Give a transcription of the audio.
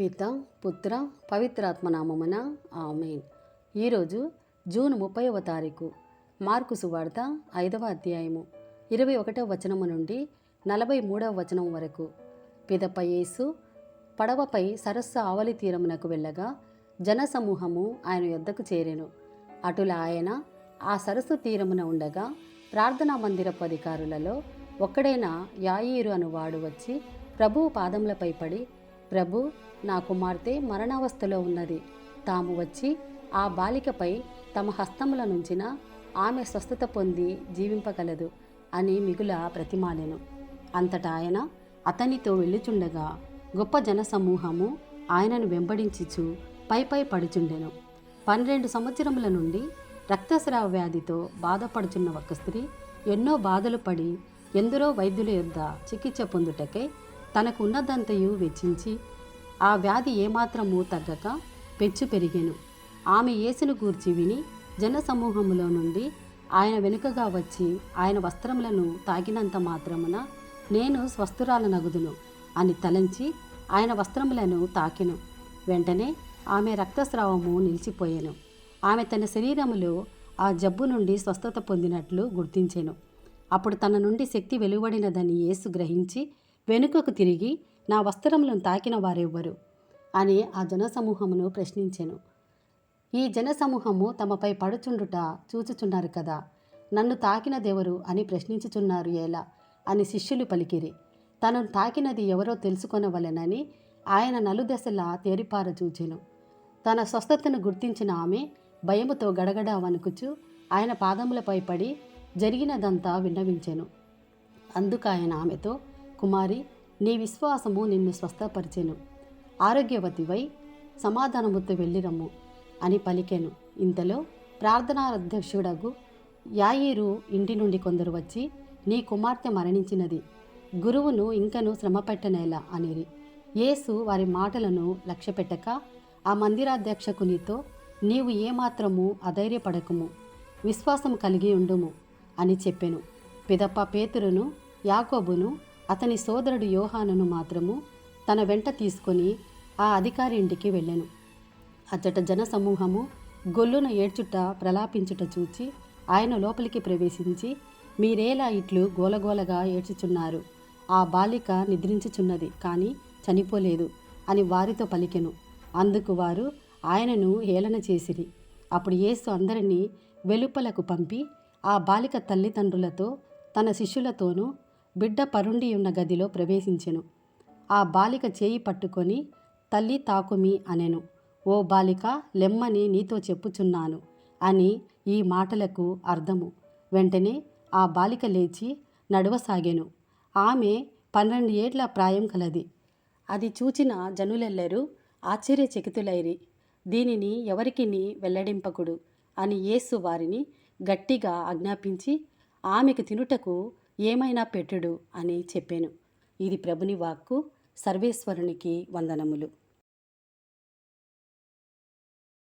పిత పుత్ర పవిత్రాత్మ నామమున ఆమెన్. ఈరోజు జూన్ ముప్పైవ తారీఖు మార్కు సువార్త ఐదవ అధ్యాయము ఇరవై ఒకటవ వచనము నుండి నలభై మూడవ వచనం వరకు. పిదప యేసు పడవపై సరస్సు ఆవలి తీరమునకు వెళ్ళగా జనసమూహము ఆయన యొద్దకు చేరెను. అటుల ఆయన ఆ సరస్సు తీరమున ఉండగా ప్రార్థనా మందిరపు అధికారులలో ఒక్కడైన యాయీరు అనువాడు వచ్చి ప్రభువు పాదములపై పడి ప్రభు నా కుమార్తె మరణావస్థలో ఉన్నది. తాము వచ్చి ఆ బాలికపై తమ హస్తముల నుంచిన ఆమె స్వస్థత పొంది జీవింపగలదు అని మిగుల ప్రతిమాలెను. అంతటా ఆయన అతనితో వెళ్ళుచుండగా గొప్ప జనసమూహము ఆయనను వెంబడించుచు పై పై పడుచుండెను. పన్నెండు సంవత్సరముల నుండి రక్తస్రావ వ్యాధితో బాధపడుచున్న ఒక స్త్రీ ఎన్నో బాధలు పడి ఎందరో వైద్యుల యొద్ద చికిత్స పొందుటకై తనకు ఉన్నదంతయు వెచ్చించి ఆ వ్యాధి ఏమాత్రము తగ్గక పెచ్చు పెరిగెను. ఆమె యేసును గూర్చి విని జనసమూహములో నుండి ఆయన వెనుకగా వచ్చి ఆయన వస్త్రములను తాకినంత మాత్రమున నేను స్వస్థురాల నగుదును అని తలంచి ఆయన వస్త్రములను తాకెను. వెంటనే ఆమె రక్తస్రావము నిలిచిపోయాను. ఆమె తన శరీరములో ఆ జబ్బు నుండి స్వస్థత పొందినట్లు గుర్తించెను. అప్పుడు తన నుండి శక్తి వెలువడినదని యేసు గ్రహించి వెనుకకు తిరిగి నా వస్త్రములను తాకిన వారెవ్వరు? అని ఆ జనసమూహమును ప్రశ్నించెను. ఈ జనసమూహము తమపై పడుచుండుట చూచుచున్నారు కదా నన్ను తాకినదెవరు అని ప్రశ్నించుచున్నారు ఎలా అని శిష్యులు పలికిరి. తనను తాకినది ఎవరో తెలుసుకొనవలెనని ఆయన నలుదశలా తేరిపార చూచెను. తన స్వస్థతను గుర్తించిన ఆమె భయముతో గడగడ వణుకుచు ఆయన పాదములపై పడి జరిగినదంతా విన్నవించెను. అందుకు ఆయన ఆమెతో కుమారి నీ విశ్వాసము నిన్ను స్వస్థపరిచెను. ఆరోగ్యవతివై సమాధానముతో వెళ్ళిరమ్ము అని పలికెను. ఇంతలో ప్రార్థనాధ్యక్షుడగు యాయిరు ఇంటి నుండి కొందరు వచ్చి నీ కుమార్తె మరణించినది. గురువును ఇంకను శ్రమపెట్టనేలా అనిరి. యేసు వారి మాటలను లక్ష్యపెట్టక ఆ మందిరాధ్యక్షకునితో నీవు ఏమాత్రము అధైర్యపడకుము విశ్వాసం కలిగి ఉండుము అని చెప్పెను. పిదప్ప పేతురును యాకోబును అతని సోదరుడు యోహానును మాత్రము తన వెంట తీసుకొని ఆ అధికారి ఇంటికి వెళ్ళెను. అచ్చట జనసమూహము గొల్లున ఏడ్చుట ప్రలాపించుట చూచి ఆయన లోపలికి ప్రవేశించి మీరేలా ఇట్లు గోలగోలగా ఏడ్చుచున్నారు? ఆ బాలిక నిద్రించుచున్నది కానీ చనిపోలేదు అని వారితో పలికెను. అందుకు వారు ఆయనను హేళన చేసిరి. అప్పుడు యేసు అందరినీ వెలుపలకు పంపి ఆ బాలిక తల్లిదండ్రులతో తన శిష్యులతోనూ బిడ్డ పరుండి ఉన్న గదిలో ప్రవేశించెను. ఆ బాలిక చేయి పట్టుకొని తల్లి తాకుమి అనెను. ఓ బాలిక లెమ్మని నీతో చెప్పుచున్నాను అని ఈ మాటలకు అర్థము. వెంటనే ఆ బాలిక లేచి నడవసాగెను. ఆమె పన్నెండు ఏళ్ళ ప్రాయం కలది. అది చూచిన జనులెల్లరూ ఆశ్చర్యచకితులైరి. దీనిని ఎవరికిని వెల్లడింపకుడు అని యేసు వారిని గట్టిగా ఆజ్ఞాపించి ఆమెకు తినుటకు ఏమైనా పెట్టుడు అని చెప్పాను. ఇది ప్రభుని వాక్కు సర్వేశ్వరునికి వందనములు.